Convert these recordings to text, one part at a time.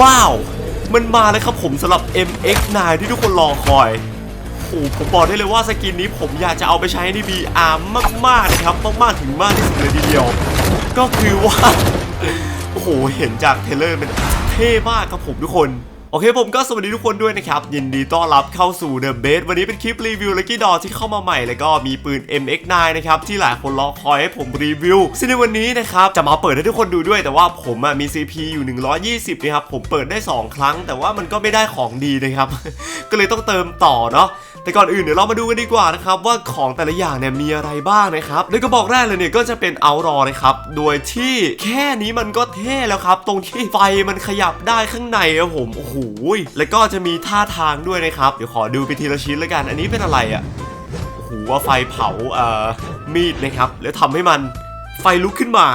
ว้าว มันมาเลยครับผมสำหรับ MX9 ที่ทุกคนรอคอยโอ้โหผมบอกได้เลยว่าสกินนี้ผมอยากจะเอาไปใช้ใน BR มากๆนะครับ มากๆถึงมากที่สุดเลยทีเดียว ก็คือว่า โอ้โห เห็นจากเทเลอร์มันเท่มากครับผมทุกคน โอเคผมก็สวัสดีทุกคนด้วยนะครับ ยินดีต้อนรับเข้าสู่ The Base วันนี้เป็นคลิปรีวิว Lucky Dog ที่เข้ามาใหม่แล้วก็มีปืน MX9 นะครับ ที่หลายคนรอคอยให้ผมรีวิว ซึ่งในวันนี้นะครับ จะมาเปิดให้ทุกคนดูด้วย แต่ว่าผมมี CP อยู่ 120นะครับผมเปิดได้ 2 ครั้ง แต่ว่ามันก็ไม่ได้ของดีนะครับ ก็เลยต้องเติมต่อเนาะ แต่ก่อนอื่นเดี๋ยวเรามาดูกันดีกว่านะครับว่าของแต่ละอย่างเนี่ยมีอะไรบ้างนะครับโดยกระบอกแรกเลยเนี่ยก็จะเป็นเอารอนะครับโดยที่แค่นี้มันก็เท่แล้วครับ ตรงที่ไฟมันขยับได้ข้างในครับผมโอ้โหแล้วก็จะมีท่าทางด้วยนะครับเดี๋ยวขอดูไปทีละชิ้นแล้วกัน อันนี้เป็นอะไรอะ่ะโอ้โหว่าไฟเผาเอ่อมีดนะครับแล้วทำให้มันไฟลุกขึ้นมา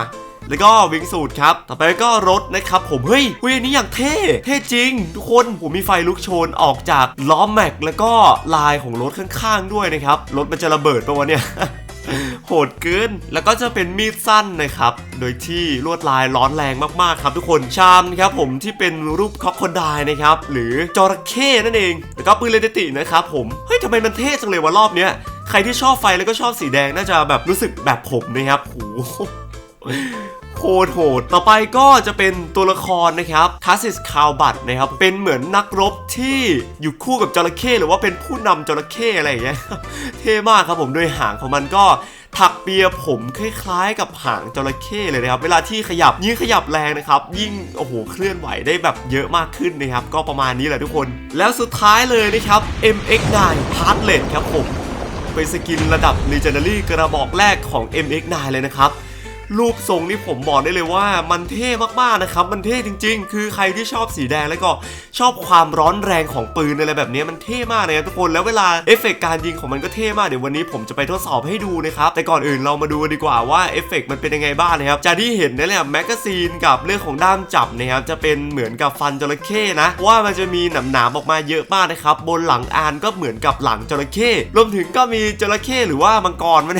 แล้วก็วิงสูตรครับ ต่อไปก็รถนะครับผม เฮ้ยเฮ้ยอันนี้อย่างเท่ เท่จริง ทุกคน ผมมีไฟลุกโชนออกจากล้อแม็ก แล้วก็ลายของรถข้างๆด้วยนะครับ รถมันจะระเบิดปะวะเนี่ยโหดเกิน แล้วก็จะเป็นมีดสั้นนะครับ โดยที่ลวดลายร้อนแรงมากๆครับทุกคน ชามนะครับผมที่เป็นรูปคอกโคไดนะครับ หรือจระเข้นั่นเอง แล้วก็ปืนเลนตินะครับผม เฮ้ยทำไมมันเท่จังเลยวะรอบเนี้ย ใครที่ชอบไฟแล้วก็ชอบสีแดงน่าจะแบบรู้สึกแบบผมนะครับโห โคตรโหด ต่อไปก็จะเป็นตัวละครนะครับทัสิสคาวบัตนะครับ เป็นเหมือนนักรบที่อยู่คู่กับจระเข้หรือว่าเป็นผู้นำจระเข้อะไรอย่างเงี้ย เท่มากครับผม โดยหางของมันก็ถักเปียผมคล้ายๆ กับหางจระเข้เลยนะครับ เวลาที่ขยับยิ่งขยับแรงนะครับ ยิ่งโอ้โหเคลื่อนไหวได้แบบเยอะมากขึ้นนะครับ ก็ประมาณนี้แหละทุกคน แล้วสุดท้ายเลยนะครับ MX9 Heartless ครับผมเป็นสกินระดับ Legendary กระบอกแรกของ MX9 เลยนะครับ รูปทรงนี่ผมบอกได้เลยว่ามันเท่มากๆนะครับ มันเท่จริง ๆ คือใครที่ชอบสีแดงแล้วก็ชอบความร้อนแรงของปืนอะไรแบบนี้มันเท่มากเลยนะทุกคนแล้วเวลาเอฟเฟกต์การยิงของมันก็เท่มากเดี๋ยววันนี้ผมจะไปทดสอบให้ดูนะครับแต่ก่อนอื่นเรามาดูดีกว่าว่าเอฟเฟกต์มันเป็นยังไงบ้างนะครับจากที่เห็นนี่แหละแมกกาซีนกับเรื่องของด้ามจับนะครับจะเป็นเหมือนกับฟันจระเข้นะว่ามันจะมีหนามๆออกมาเยอะมากนะครับบนหลังอานก็เหมือนกับหลังจระเข้รวมถึงก็มีจระเข้หรือว่ามังกรมัน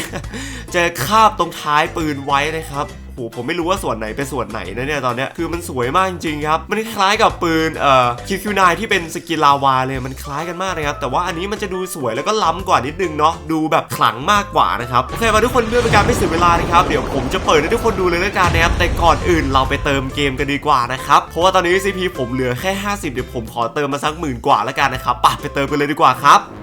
จะคาบตรงท้ายปืนไว้นะครับโหผมไม่รู้ว่าส่วนไหนเป็นส่วนไหนนะเนี่ยตอนเนี้ยคือมันสวยมากจริงๆครับ มันคล้ายกับปืนเอ่อ QQ9 ที่เป็นสกินลาวาเลยมันคล้ายกันมากนะครับ แต่ว่าอันนี้มันจะดูสวยแล้วก็ล้ำกว่านิดนึงเนาะดูแบบขลังมากกว่านะครับโอเคมาทุกคนเพื่อเป็นการไม่เสียเวลานะครับเดี๋ยวผมจะเปิดให้ทุกคนดูเลยแล้วกันนะครับแต่ก่อนอื่นเราไปเติมเกมกันดีกว่านะครับเพราะว่าตอนนี้ CP ผมเหลือแค่ 50 เดี๋ยวผมขอเติมมาสักหมื่นกว่าแล้วกันนะครับปะไปเติมกันเลยดีกว่าครับ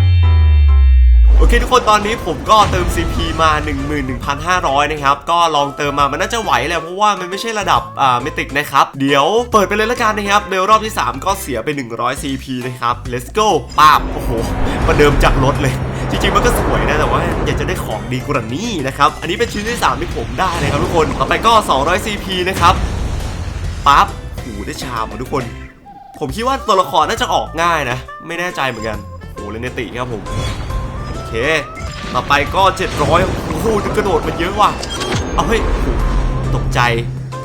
อ เคทุกคนตอนนี้ผมก็เติม CP มา 11,500 นะครับ ก็ลองเติมมามันน่าจะไหวแหละเพราะว่ามันไม่ใช่ระดับอ่าเมติกนะครับ เดี๋ยวเปิดไปเลยละกันนะครับในรอบที่ 3 ก็เสียไป 100 CP นะครับ let's go ป้าบโอ้โหประเดิมจากรถเลยจริงๆมันก็สวยนะแต่ว่าอยากจะได้ของดีกว่านี้นะครับ อันนี้เป็นชิ้นที่ 3 ที่ผมได้นะครับทุกคนต่อไปก็ 200 CP นะครับปั๊บโอ้โหได้ชามอะทุกคน ผมคิดว่าตัวละครน่าจะออกง่ายนะ ไม่แน่ใจเหมือนกันโอ้เลนนติครับผม เค ต่อไปก็ 700โอ้โหกระโดดมันเยอะว่ะ เอาเฮ้ยตกใจ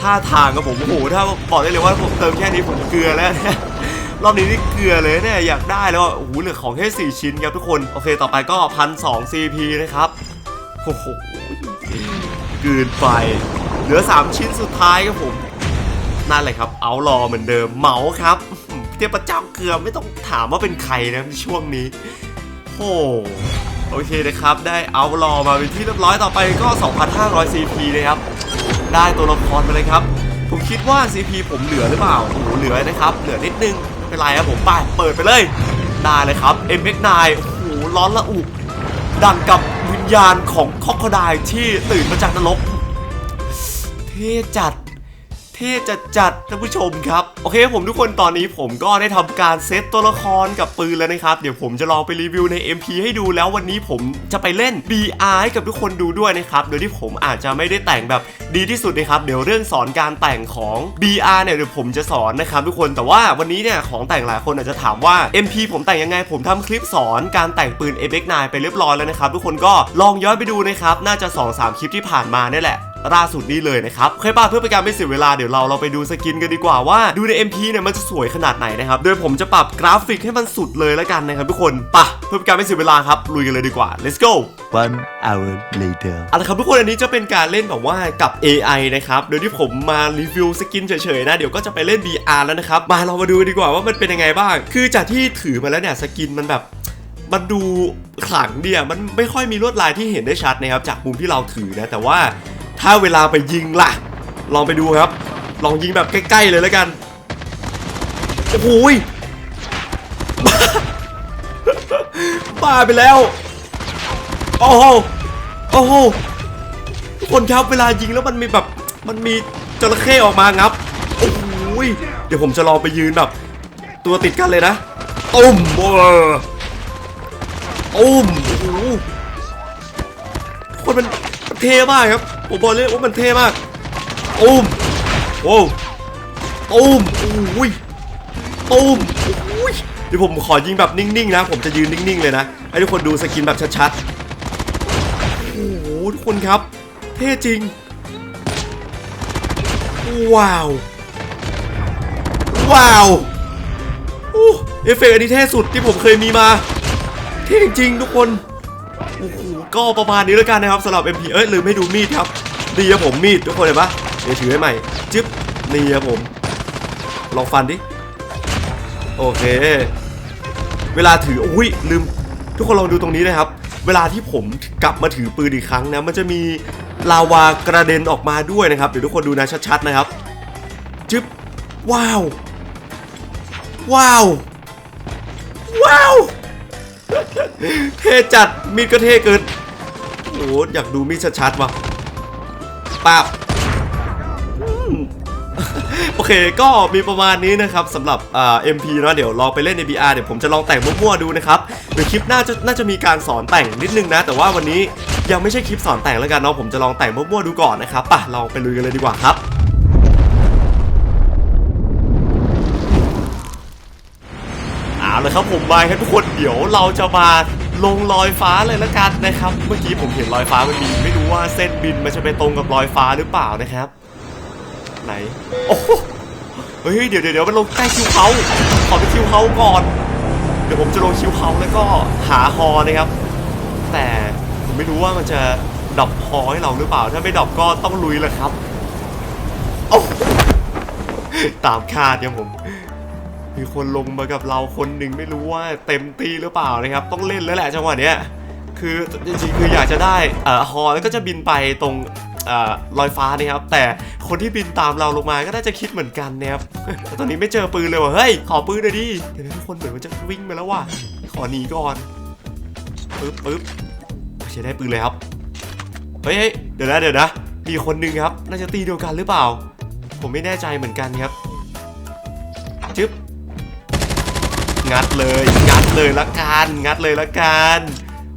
ท่าทางกับผมโอ้โหถ้าบอกได้เลยว่าผมเติมแค่นี้ผมเกลือแล้วนะรอบนี้นี่เกลือเลยเนี่ยอยากได้แล้วโอ้โหเหลือของแค่4ชิ้นครับทุกคนโอเคต่อไปก็พันสอง CP นะครับโอ้โหเกินไปเหลือ 3 ชิ้นสุดท้ายครับผมนั่นแหละครับ เอารอเหมือนเดิมเหมาครับเทพเจ้าเกลือไม่ต้องถามว่าเป็นใครนะในช่วงนี้โอ้ โอเคนะครับ ได้เอารอมาเป็นที่เรียบร้อยต่อไปก็ 2,500 CP เลยครับ ได้ตัวละครมาเลยครับ ผมคิดว่า CP ผมเหลือหรือเปล่าโอ้โหเหลือนะครับ เหลือนิดนึงไม่เป็นไรครับผมไปเปิดไปเลย ได้เลยครับ MX9 โอ้โหร้อนละอุดังกับวิญญาณของคอกโคไดที่ตื่นมาจากนรก เท่จัด เท่จัดจัดท่านผู้ชมครับ โอเคผมทุกคนตอนนี้ผมก็ได้ทำการเซตตัวละครกับปืนแล้วนะครับ เดี๋ยวผมจะลองไปรีวิวใน MP ให้ดูแล้ววันนี้ผมจะไปเล่น BR ให้กับทุกคนดูด้วยนะครับ โดยที่ผมอาจจะไม่ได้แต่งแบบดีที่สุดนะครับ เดี๋ยวเรื่องสอนการแต่งของ BR เนี่ยเดี๋ยวผมจะสอนนะครับทุกคน แต่ว่าวันนี้เนี่ยของแต่งหลายคนอาจจะถามว่า MP ผมแต่งยังไง ผมทำคลิปสอนการแต่งปืน FX9 ไปเรียบร้อยแล้วนะครับทุกคนก็ลองย้อนไปดูนะครับ น่าจะ 2-3 คลิปที่ผ่านมาเนี่ยแหละ ล่าสุดนี้เลยนะครับโอเคป่ะเพื่อเป็นการไม่เสียเวลาเดี๋ยวเราเราไปดูสกินกันดีกว่าว่าดูใน MP เนี่ยมันจะสวยขนาดไหนนะครับโดยผมจะปรับกราฟิกให้มันสุดเลยแล้วกันนะครับทุกคนป่ะเพื่อเป็นการไม่เสียเวลาครับลุยกันเลยดีกว่า let's go One hour later. เอาละครับทุกคนอันนี้จะเป็นการเล่นแบบว่ากับ AI นะครับ โดยที่ผมมารีวิวสกินเฉยๆนะ เดี๋ยวก็จะไปเล่น VR แล้วนะครับ มาเรามาดูดีกว่าว่ามันเป็นยังไงบ้าง คือจากที่ถือมาแล้วเนี่ยสกินมันแบบมันดูขลังเดียมันไม่ค่อยมีลวดลายที่เห็นได้ชัดนะครับจากมุมที่เราถือนะ แต่ว่า ถ้าเวลาไปยิงล่ะ ลองไปดูครับ ลองยิงแบบใกล้ๆเลยแล้วกัน โอ้โหยบ้าไปแล้ว โอ้โห โอ้โห ทุกคนครับเวลายิงแล้วมันมีแบบ มันมีจระเข้ออกมางับ โอ้โหยเดี๋ยวผมจะลองไปยืนแบบ ตัวติดกันเลยนะตุ้มเออตุ้มโอ้โหคนมันเท่มากครับ ผมบอกเลยว่ามันเท่มากตุ้มโอ้ตุ้มโอ้ยตุ้มโอ้ยเดี๋ยวผมขอยิงแบบนิ่งๆนะ ผมจะยืนนิ่งๆเลยนะ ให้ทุกคนดูสกินแบบชัดๆ โอ้โหทุกคนครับ เท่จริง ว้าว ว้าวโอ้เอฟเฟกต์อันนี้เท่สุดที่ผมเคยมีมา เท่จริงทุกคน โอ้โหก็ประมาณนี้แล้วกันนะครับสำหรับ MP เอ้ยลืมให้ดูมีดครับดีครับผมมีดทุกคนเห็นปะเดี๋ยวถือให้ใหม่จึ๊บนี่ครับผม ลองฟันดิโอเค เวลาถืออุ้ยลืม ทุกคนลองดูตรงนี้นะครับ เวลาที่ผมกลับมาถือปืนอีกครั้งนะ มันจะมีลาวากระเด็นออกมาด้วยนะครับเดี๋ยวทุกคนดูนะชัดๆนะครับจึ๊บว้าว ว้าว ว้าว เท่จัดมีดก็เท่เกินโอ้โหอยากดูมีดชัดๆว่ะป้าบโอเคก็มีประมาณนี้นะครับสำหรับอ่า MP เนาะเดี๋ยวลองไปเล่นใน VR เดี๋ยวผมจะลองแต่งมั่วๆดูนะครับเดี๋ยวคลิปหน้าจะน่าจะมีการสอนแต่งนิดนึงนะ แต่ว่าวันนี้ยังไม่ใช่คลิปสอนแต่งแล้วกันเนาะผมจะลองแต่งมั่วๆดูก่อนนะครับป่ะเราไปลุยกันเลยดีกว่าครับ เอาเลยครับผมมาครับทุกคนเดี๋ยวเราจะมาลงลอยฟ้าเลยละกันนะครับ เมื่อกี้ผมเห็นลอยฟ้ามันมีไม่รู้ว่าเส้นบินมันจะไปตรงกับลอยฟ้าหรือเปล่านะครับ ไหนโอ้โหเฮ้ยเดี๋ยวเดี๋ยวเดี๋ยวมันลงใกล้คิวเขาขอไปคิวเขาก่อน เดี๋ยวผมจะลงคิวเขาแล้วก็หาฮอนะครับ แต่ผมไม่รู้ว่ามันจะดรอปฮอให้เราหรือเปล่า ถ้าไม่ดรอปก็ต้องลุยแหละครับโอ้ตามคาดครับผม มีคนลงมากับเราคนหนึ่งไม่รู้ว่าเต็มตีหรือเปล่านะครับ ต้องเล่นแล้วแหละจังหวะเนี้ยคือจริงๆคืออยากจะได้เอ่อฮอแล้วก็จะบินไปตรงเอ่อลอยฟ้านะครับ แต่คนที่บินตามเราลงมาก็น่าจะคิดเหมือนกันนะครับแต่ตอนนี้ไม่เจอปืนเลยว่ะเฮ้ยขอปืนหน่อยดิเดี๋ยวทุกคนเหมือนมันจะวิ่งไปแล้วว่ะขอหนีก่อนปึ๊บปึ๊บโอเคได้ปืนเลยครับเฮ้ยเฮ้ยเดี๋ยวนะเดี๋ยวนะมีคนหนึ่งครับ น่าจะตีเดียวกันหรือเปล่า ผมไม่แน่ใจเหมือนกันครับ งัดเลย งัดเลยละกัน งัดเลยละกัน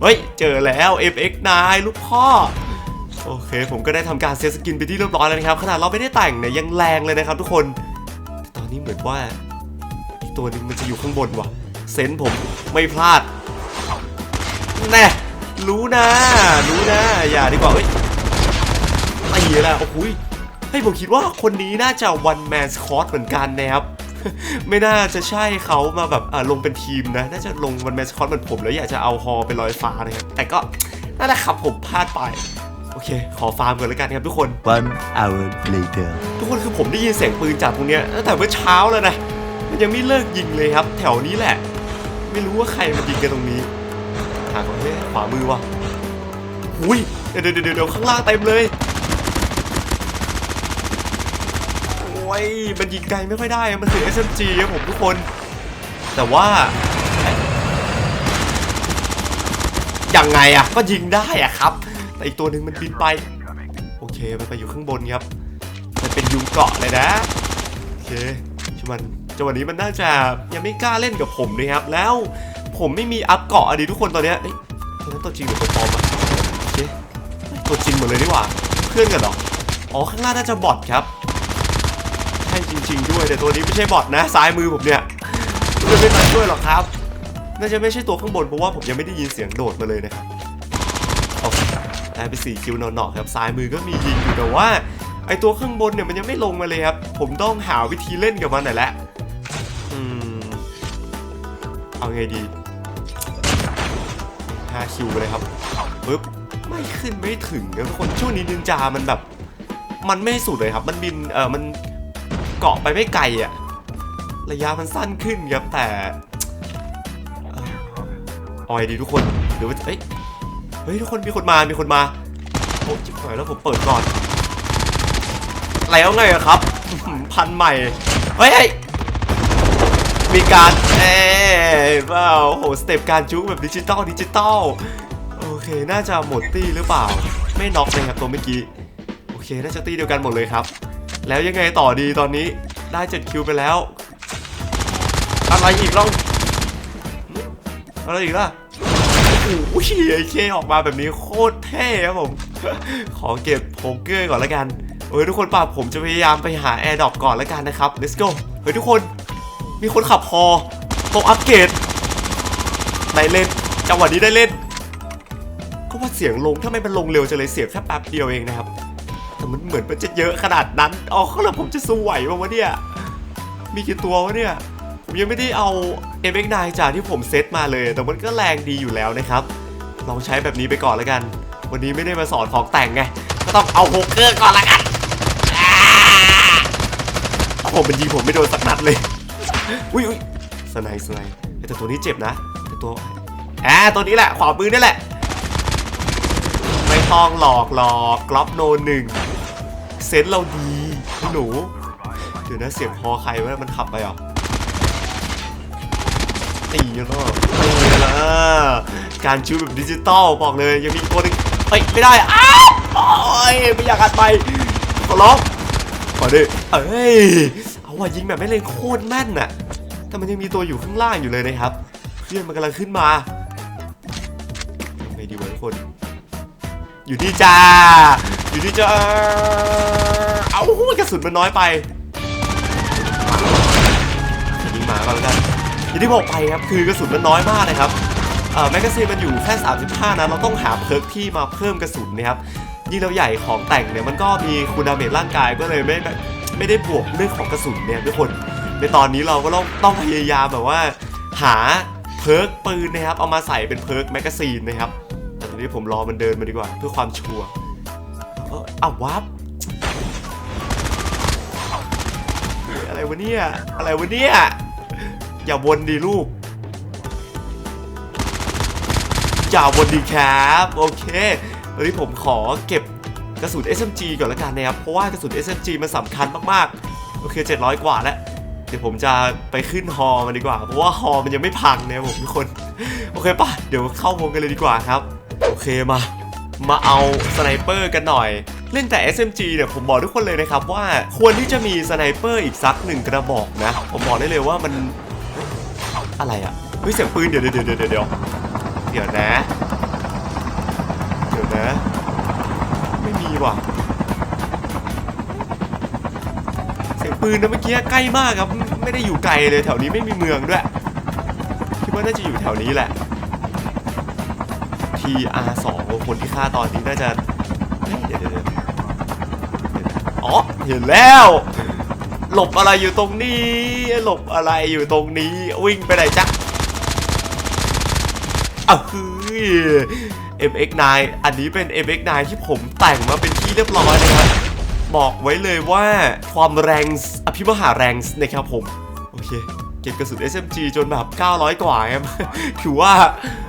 เฮ้ย เจอแล้ว FX9 ลูกพ่อ โอเค ผมก็ได้ทำการเซตสกินไปที่เรียบร้อยแล้วนะครับ ขนาดเราไม่ได้แต่งเนี่ยยังแรงเลยนะครับทุกคนแต่ตอนนี้เหมือนว่าอีกตัวนึงมันจะอยู่ข้างบนว่ะ เซนผมไม่พลาด แน่รู้นะ รู้นะ อย่าดีกว่าเฮ้ยตีแล้วโอ้โหยเฮ้ผมคิดว่าคนนี้น่าจะ one man squad เหมือนกันนะครับ ไม่น่าจะใช่เขามาแบบอ่าลงเป็นทีมนะ น่าจะลงวันแมสคอตเหมือนผมแล้วอยากจะเอาฮอไปลอยฟ้านะครับ แต่ก็นั่นแหละครับผมพลาดไป โอเค ขอฟาร์มก่อนแล้วกันครับทุกคน One hour later. ทุกคนคือผมได้ยินเสียงปืนจากตรงเนี้ยตั้งแต่เมื่อเช้าแล้วนะ มันยังไม่เลิกยิงเลยครับ แถวนี้แหละ ไม่รู้ว่าใครมายิงกันตรงนี้หาก่อนเฮ้ยขวามือว่ะอุ้ยเดี๋ยวเดี๋ยวเดี๋ยวเดี๋ยวข้างล่างเต็มเลย โอ้ยมันยิงไกลไม่ค่อยได้ มันถือ SMG ครับผมทุกคน แต่ว่ายังไงอะก็ยิงได้อะครับ แต่อีกตัวหนึ่งมันบินไป โอเคมันไปอยู่ข้างบนครับแต่จะเป็นยุงเกาะเลยนะ โอเคชมันจังหวะนี้มันน่าจะยังไม่กล้าเล่นกับผมนะครับ แล้วผมไม่มีอัพเกาะอะดิทุกคนตอนเนี้ยเอ้ยตัวนั้นตัวจริงหรือตัวปลอมอะโอเคตัวจริงหมดเลยดีกว่า เพื่อนกันหรอ อ๋อข้างล่างน่าจะบอทครับ ริง ๆ ด้วยแต่ตัวนี้ไม่ใช่บอทนะซ้ายมือผมเนี่ยไม่เป็นไรด้วยหรอกครับ น่าจะไม่ใช่ตัวข้างบนเพราะว่าผมยังไม่ได้ยินเสียงโดดมาเลยนะครับโอเคได้ไปสี่คิวหนอๆครับซ้ายมือก็มียิงอยู่แต่ว่า ไอตัวข้างบนเนี่ยมันยังไม่ลงมาเลยครับ ผมต้องหาวิธีเล่นกับมันหน่อยแหละอืมเอาไงดี5คิวเลยครับปึ๊บไม่ขึ้นไม่ถึงนะทุกคนช่วงนี้นินจามันแบบ มันไม่สุดเลยครับ มันบินเออมัน เกาะไปไม่ไกลอะระยะมันสั้นขึ้นครับแต่เอ่อเอาไงดีทุกคนหรือว่าเฮ้ยเฮ้ยทุกคนมีคนมา มีคนมาโอ้จิบหน่อยแล้วผมเปิดก่อน แล้วไงครับ พันใหม่ เฮ้ย มีการเอ้ว้าวโหสเต็ปการจุกแบบดิจิตอลดิจิตอลโอเค น่าจะหมดตี้หรือเปล่า ไม่น็อกเลยครับตัวเมื่อกี้ โอเค น่าจะตี้เดียวกันหมดเลยครับ แล้วยังไงต่อดีตอนนี้ได้7คิวไปแล้ว อะไรอีกเล่าอะไรอีกล่ะโอ้โหไอเคออกมาแบบนี้โคตรเท่ครับผม ขอเก็บโพเกอร์ก่อนละกันเฮ้ยทุกคนป่ะผมจะพยายามไปหาแอร์ดรอปก่อนละกันนะครับ let's go เฮ้ยทุกคน มีคนขับฮอต้องอัปเกรดได้เล่น จังหวะนี้ได้เล่น ก็ว่าเสียงลงถ้าไม่มันลงเร็วจะเลยเสียงแค่แป๊บเดียวเองนะครับ มันเหมือนมันจะเยอะขนาดนั้นอ๋อแล้วผมจะสู้ไหวปะวะเนี่ย มีกี่ตัววะเนี่ย ผมยังไม่ได้เอา m x 9 จากที่ผมเซตมาเลย แต่มันก็แรงดีอยู่แล้วนะครับ ลองใช้แบบนี้ไปก่อนแล้วกัน วันนี้ไม่ได้มาสอนของแต่งไง ก็ต้องเอาโฮกเกอร์ก่อนละกันอ่าโอ้โหมันยิงผมไม่โดนสักนัดเลย อุ้ยอุ้ยสไนส์สไนส์แต่ตัวนี้เจ็บนะแต่ตัวอ่าตัวนี้แหละ ขวามือนี่แหละ ไม่ต้องหลอกหลอกกรอบโนหนึ่ง เซนส์เราดีหนูเดี๋ยวนะเสียงพอใครวะมันขับไปเหรอตีแล้วตีล้วการชูแบบดิจิตอลบอกเลยยังมีอีกตัวหนึงเอ้ยไม่ได้อะอ้าโอ้ยไม่อยากอัดไปขอร้องขอดิเอ้ยเอาว่ะยิงแบบไม่เล่นโคตรแม่นน่ะแต่มันยังมีตัวอยู่ข้างล่างอยู่เลยนะครับเพื่อนมันกำลังขึ้นมาทำไงดีวะทุกคน อยู่ที่จ้า อยู่ที่จ้าเอากระสุนมันน้อยไปยิงหมาก่อนแล้วกันอย่างที่บอกไปครับคือกระสุนมันน้อยมากนะครับเอ่อแมกกาซีนมันอยู่แค่ 35 นะ เราต้องหาเพิร์กที่มาเพิ่มกระสุนนะครับยิ่งเราใหญ่ของแต่งเนี่ยมันก็มีคุณดาเมจร่างกายก็เลยไม่ไม่ได้บวกเรื่องของกระสุนเนี่ยทุกคน ในตอนนี้เราก็ต้องต้องพยายามแบบว่าหาเพิร์กปืนนะครับเอามาใส่เป็นเพิร์กแมกกาซีนนะครับแต่ตอนนี้ผมรอมันเดินมาดีกว่าเพื่อความชัวร์ เอาวับอะไรวะเนี่ย อะไรวะเนี่ย อย่าวนดีลูก อย่าวนดีครับ โอเคตอนนี้ผมขอเก็บกระสุน SMG ก่อนละกันนะครับ เพราะว่ากระสุน SMG มันสำคัญมากๆ โอเค 700 กว่าแล้ว เดี๋ยวผมจะไปขึ้นฮอมันดีกว่า เพราะว่าฮอมันยังไม่พังนะครับผมทุกคน โอเคป่ะ เดี๋ยวเข้าวงกันเลยดีกว่าครับ โอเคมา มาเอาสไนเปอร์กันหน่อย เล่นแต่ SMG เนี่ยผมบอกทุกคนเลยนะครับว่าควรที่จะมีสไนเปอร์อีกสักหนึ่งกระบอกนะ ผมบอกได้เลยว่ามันอะไรอะเฮ้ยเสียงปืนเดี๋ยวเดี๋ยวเดี๋ยวเดี๋ยวเดี๋ยวเดี๋ยวนะ เดี๋ยวนะ ไม่มีว่ะ เสียงปืนนะเมื่อกี้ใกล้มากครับ ไม่ได้อยู่ไกลเลยแถวนี้ไม่มีเมืองด้วย คิดว่าน่าจะอยู่แถวนี้แหละ TR2 คนที่ฆ่าตอนนี้น่าจะเฮ้ยเดี๋ยวเดี๋ยว เห็นแล้ว หลบอะไรอยู่ตรงนี้ หลบอะไรอยู่ตรงนี้ วิ่งไปไหนจ๊ะอะเฮ้ย MX9 อันนี้เป็น MX9 ที่ผมแต่งมาเป็นที่เรียบร้อยนะครับ บอกไว้เลยว่าความแรงอภิมหาแรงนะครับผม โอเค เก็บกระสุน SMG จนแบบ 900 กว่าครับ ถือว่า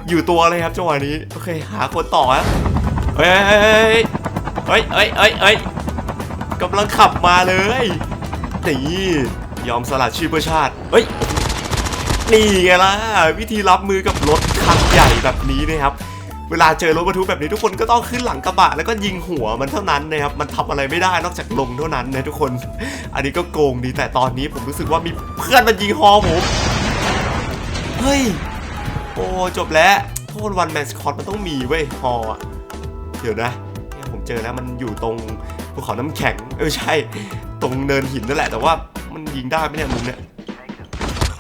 อยู่ตัวเลยครับจังหวะนี้ โอเค หาคนต่อครับเฮ้ยเฮ้ยเฮ้ยเฮ้ยเฮ้ย กำลังขับมาเลยนี่ยอมสละชีพเพื่อชาติ เฮ้ย นี่ไงล่ะ วิธีรับมือกับรถคันใหญ่แบบนี้นะครับ เวลาเจอรถบรรทุกแบบนี้ทุกคนก็ต้องขึ้นหลังกระบะ แล้วก็ยิงหัวมันเท่านั้นนะครับ มันทำอะไรไม่ได้นอกจากลงเท่านั้นนะทุกคน อันนี้ก็โกงดีแต่ตอนนี้ผมรู้สึกว่ามีเพื่อนมันยิงฮอผม เฮ้ย โอ้จบแล้ว โทษวันแมนสคอตมันต้องมีเว้ยฮอเดี๋ยวนะนี่ผมเจอแล้วมันอยู่ตรง ภูเขาน้ำแข็ง เออใช่ ตรงเนินหินนั่นแหละ แต่ว่ามันยิงได้ไหมเนี่ยมุมเนี่ย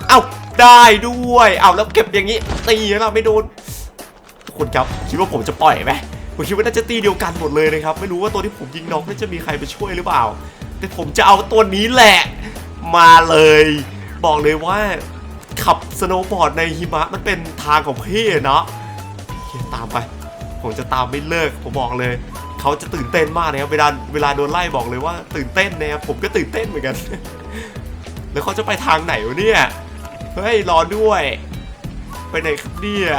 เอ้าได้ด้วยเอาแล้วเก็บอย่างนี้ตีแล้วเราไม่โดนทุกคนครับคิดว่าผมจะปล่อยไหมผมคิดว่าน่าจะตีเดียวกันหมดเลยนะครับ ไม่รู้ว่าตัวที่ผมยิงน็อกน่าจะมีใครไปช่วยหรือเปล่า แต่ผมจะเอาตัวนี้แหละ มาเลย บอกเลยว่า ขับสโนว์บอร์ดในหิมะมันเป็นทางของพี่เนาะตามไป ผมจะตามไม่เลิกผมบอกเลย เขาจะตื่นเต้นมากนะครับเวลาเวลาโดนไล่บอกเลยว่าตื่นเต้นนะครับผมก็ตื่นเต้นเหมือนกัน แล้วเขาจะไปทางไหนวะเนี่ยเฮ้ยรอด้วย ไปไหนครับเนี่ย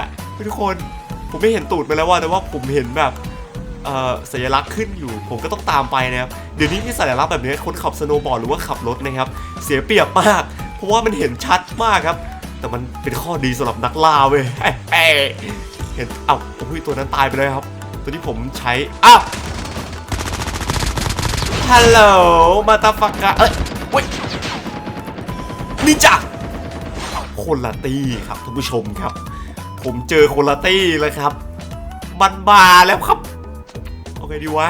ทุกคนผมไม่เห็นตูดไปแล้วว่าแต่ว่าผมเห็นแบบเอ่อสัญลักษณ์ขึ้นอยู่ ผมก็ต้องตามไปนะครับเดี๋ยวนี้ที่สัญลักษณ์แบบนี้คนขับสโนว์บอร์ดหรือว่าขับรถนะครับ เสียเปรียบมาก เพราะว่ามันเห็นชัดมากครับ แต่มันเป็นข้อดีสำหรับนักล่าเว้ยเอ้ยเห็นเอ้าโอ้ยตัวนั้นตายไปเลยครับ ตัวที่ผมใช้ อ้าว ฮัลโหล มาตาฟักกะเอ้ยเว้ยนี่จ้ะคนละตี้ครับท่านผู้ชมครับ ผมเจอคนละตี้เลยครับ มันมาแล้วครับเอาไงดีวะ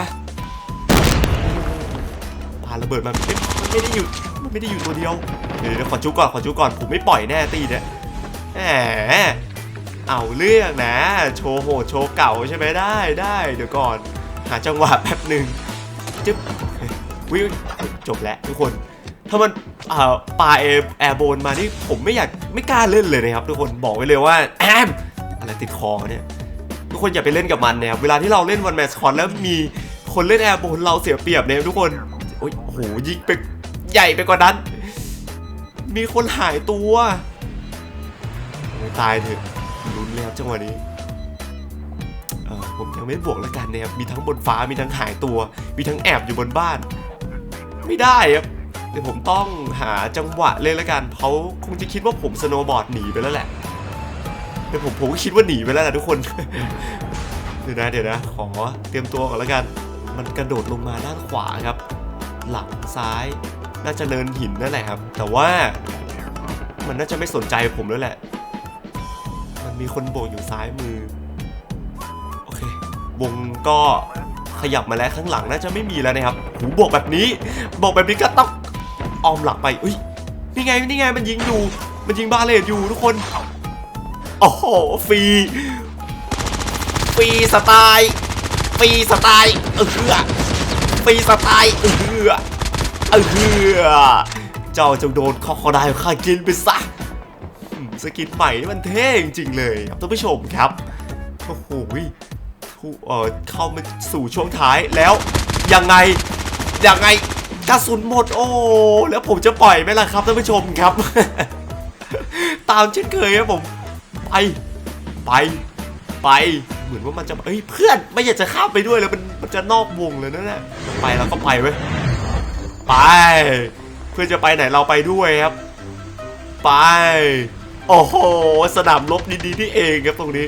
ปาระเบิดมันไม่มันไม่ได้อยู่ มันไม่ได้อยู่ตัวเดียว เดี๋ยวขอจุก่อน ขอจุกก่อน ผมไม่ปล่อยแน่ตีเนี่ยแหม เอาเรื่องนะ โชว์โหดโชว์เก่าใช่ไหมได้ได้เดี๋ยวก่อน หาจังหวะแป๊บหนึ่งจึ๊บวิวจบแล้วทุกคน ถ้ามันเอ่าแอร์แอร์โบนมานี่ผมไม่อยากไม่กล้าเล่นเลยนะครับ ทุกคนบอกไว้เลยว่าแอมอะไรติดคอเนี่ยทุกคนอย่าไปเล่นกับมันนะครับเวลาที่เราเล่นวันแมสคอนแล้วมีคนเล่นแอร์โบนเราเสียเปรียบเนี่ยทุกคนโอ้ยโหยิงไปใหญ่ไปกว่านั้น มีคนหายตัวตายเถอะ ลุ้นเลยครับจังหวะนี้เออผมยังไม่บวกแล้วกันนะครับมีทั้งบนฟ้ามีทั้งหายตัว มีทั้งแอบอยู่บนบ้าน ไม่ได้ครับเดี๋ยวผมต้องหาจังหวะเลยละกันเขาคงจะคิดว่าผมสโนว์บอร์ดหนีไปแล้วแหละแต่ผมผมก็คิดว่าหนีไปแล้วแหละทุกคนเดี๋ยวนะเดี๋ยวนะขอเตรียมตัวก่อนละกัน มันกระโดดลงมาด้านขวาครับ หลังซ้ายน่าจะเนินหินนั่นแหละครับ แต่ว่ามันน่าจะไม่สนใจผมแล้วแหละ มันมีคนโบกอยู่ซ้ายมือ โอเควงก็ขยับมาแล้วข้างหลังน่าจะไม่มีแล้วนะครับหูบกแบบนี้บอกแบบนี้ก็ต้องออมหลักไปอุ้ยนี่ไงนี่ไงมันยิงอยู่ มันยิงบาเลตอยู่ทุกคนโอ้โหฟรีฟรีสไตล์ฟรีสไตล์เออฟรีสไตล์เออเออเจ้าจงโดนคอคอได้ข้ากินไปซะ สกินใหม่นี่มันเท่จริงๆเลยครับท่านผู้ชมครับโอ้โหเออเข้ามาสู่ช่วงท้ายแล้วยังไงยังไงกระสุนหมดโอ้แล้วผมจะปล่อยไหมล่ะครับท่านผู้ชมครับ ตามเช่นเคยครับผมไปไปไปเหมือนว่ามันจะเอ้ยเพื่อนไม่อยากจะข้ามไปด้วยเลยมันมันจะนอกวงเลยนั่นแหละไปแล้วก็ไปเว้ยไป เพื่อจะไปไหนเราไปด้วยครับ ไป โอ้โห สนามรบดีๆที่เองครับตรงนี้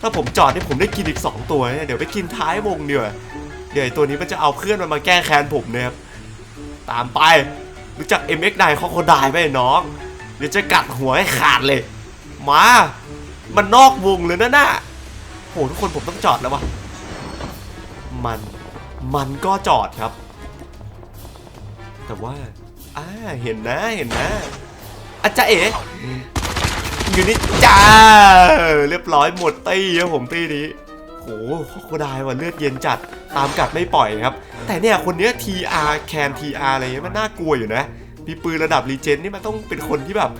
ถ้าผมจอดนี่ผมได้กินอีก 2 ตัวเนี่ยเดี๋ยวไปกินท้ายวงเดี๋ยวเดี๋ยวไอตัวนี้มันจะเอาเพื่อนมันมาแก้แค้นผมเนะครับตามไปรู้จัก MX9 เขาคนดายไหมน้อง เดี๋ยวจะกัดหัวให้ขาดเลย มา มันนอกวงเลยนะน่ะโหทุกคนผมต้องจอดแล้ววะมันมันก็จอดครับ แต่ว่าอ่าเห็นนะเห็นนะอาจารย์เอ๋ อยู่นี่จ้า เรียบร้อยหมดตี้ครับผมตี้นี้โหโคตรได้ว่ะเลือดเย็นจัดตามกัดไม่ปล่อยครับ แต่เนี่ยคนเนี้ย TR แคน TR อะไรเงี้ยมันน่ากลัวอยู่นะ มีปืนระดับรีเจนนี่มันต้องเป็นคนที่แบบ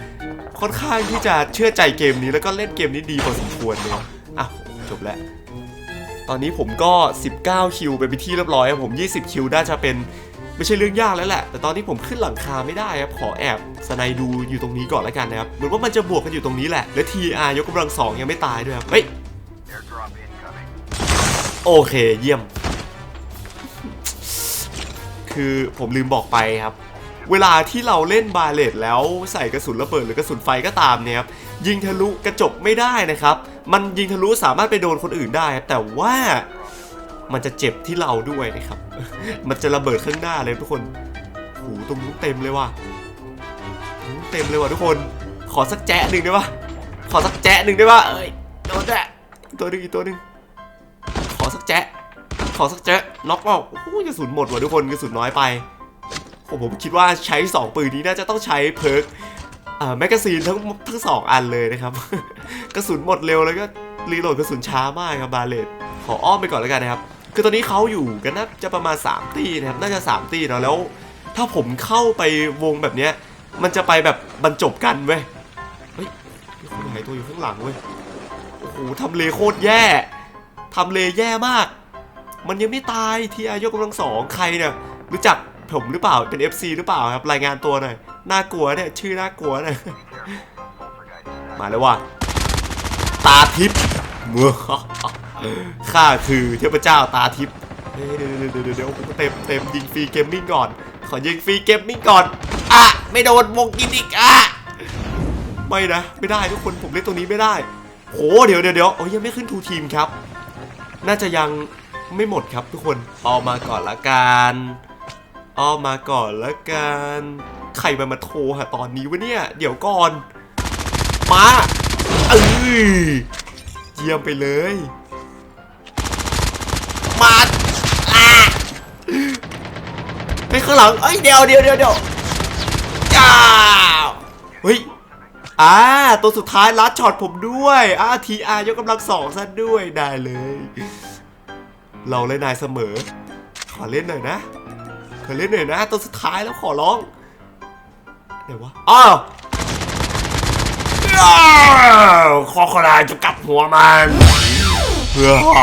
ค่อนข้างที่จะเชื่อใจเกมนี้แล้วก็เล่นเกมนี้ดีพอสมควรเลยอะจบแล้วตอนนี้ผมก็ 19 คิวไปเป็นที่เรียบร้อยครับผม 20 คิวน่าจะเป็น ไม่ใช่เรื่องยากแล้วแหละ แต่ตอนนี้ผมขึ้นหลังคาไม่ได้ครับ ขอแอบสไนดูอยู่ตรงนี้ก่อนแล้วกันนะครับ เหมือนว่ามันจะบวกกันอยู่ตรงนี้แหละ และ TR ยกกำลังสองยังไม่ตายด้วยครับ เฮ้ย โอเคเยี่ยม คือผมลืมบอกไปครับ เวลาที่เราเล่นบาเลตแล้วใส่กระสุนระเบิดหรือกระสุนไฟก็ตามเนี่ยครับ ยิงทะลุกระจกไม่ได้นะครับ มันยิงทะลุสามารถไปโดนคนอื่นได้ แต่ว่ามันจะเจ็บที่เราด้วยนะครับ มันจะระเบิดข้างหน้าเลยทุกคนโอ้โหตรงนู้นเต็มเลยว่ะเต็มเลยว่ะทุกคน ขอสักแจ๊ะหนึ่งได้ปะขอสักแจ๊ะหนึ่งได้ปะเอ้ยโดนแจ๊ะตัวหนึ่งอีกตัวหนึ่งขอสักแจ๊ะขอสักแจ๊ะน็อกออกโอ้โหกระสุนหมดว่ะทุกคนกระสุนน้อยไปผมผมคิดว่าใช้ 2 ปืนนี้น่าจะต้องใช้เพิร์กแมกกาซีนทั้งทั้งสองอันเลยนะครับ กระสุนหมดเร็วแล้วก็รีโหลดกระสุนช้ามากครับบาเลตขออ้อมไปก่อนแล้วกันนะครับ คือตอนนี้เขาอยู่กันน่าจะประมาณ 3 ตีนะครับ น่าจะ 3 ตีเนาะแล้ว ถ้าผมเข้าไปวงแบบเนี้ย มันจะไปแบบบรรจบกันเว้ย เฮ้ยคนหายตัวอยู่ข้างหลังเว้ย โอ้โหทำเลโคตรแย่ ทำเลแย่มาก มันยังไม่ตายทีอายกกำลังสองใครเนี่ยรู้จักผมหรือเปล่า เป็น FC หรือเปล่าครับ รายงานตัวหน่อย น่ากลัวเนี่ย ชื่อน่ากลัวหน่อยมาแล้วว่ะ ตาทิพย์เมื่อ ข้าคือเทพเจ้าตาทิพย์เดี๋ยวเดี๋ยวเดี๋ยวเดี๋ยวผมเต็มเต็มยิงฟรีเกมมิ่งก่อน ขอยิงฟรีเกมมิ่งก่อน อะ ไม่โดนวงกินอีกอะ ไม่นะ ไม่ได้ทุกคนผมเล่นตรงนี้ไม่ได้โหเดี๋ยวเดี๋ยวเดี๋ยวโอ้ยยังไม่ขึ้นทูทีมครับ น่าจะยังไม่หมดครับทุกคนเอามาก่อนละกันเอามาก่อนละกันใครมามาโทรหาตอนนี้วะเนี่ย เดี๋ยวก่อน มาเอ้ยเยี่ยมไปเลย มาอะ ไปข้างหลังเอ้ยเดี๋ยวเดี๋ยวเดี๋ยวเดี๋ยวจ้าวเฮ้ยอ่าตัวสุดท้ายลัดช็อตผมด้วยอ่าทีอายกกำลังสองซะด้วยได้เลย เราเล่นนายเสมอ ขอเล่นหน่อยนะ ขอเล่นหน่อยนะ ตัวสุดท้ายแล้วขอร้องไหนวะอ้าวอ้าวคอคดาจะกลับหัวมันเฮ้อ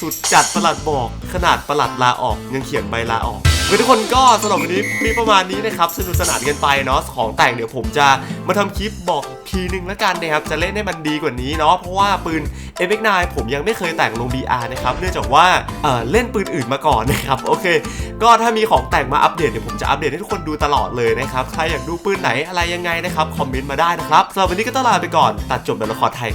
สุดจัดประหลัดบอก ขนาดประหลัดลาออกยังเขียนใบลาออก เฮ้ยทุกคนก็สำหรับวันนี้มีประมาณนี้นะครับสนุกสนานกันไปเนาะของแต่งเดี๋ยวผมจะมาทำคลิปบอกทีนึงแล้วกันนะครับจะเล่นให้มันดีกว่านี้เนาะเพราะว่าปืน m x 9 ผมยังไม่เคยแต่งลง BR นะครับเนื่องจากว่าเออเล่นปืนอื่นมาก่อนนะครับโอเค ก็ถ้ามีของแต่งมาอัปเดตเดี๋ยวผมจะอัปเดตให้ทุกคนดูตลอดเลยนะครับใครอยากดูปืนไหนอะไรยังไงนะครับคอมเมนต์มาได้นะครับสำหรับวันนี้ก็ต้องลาไปก่อนตัดจบแบบละครไทย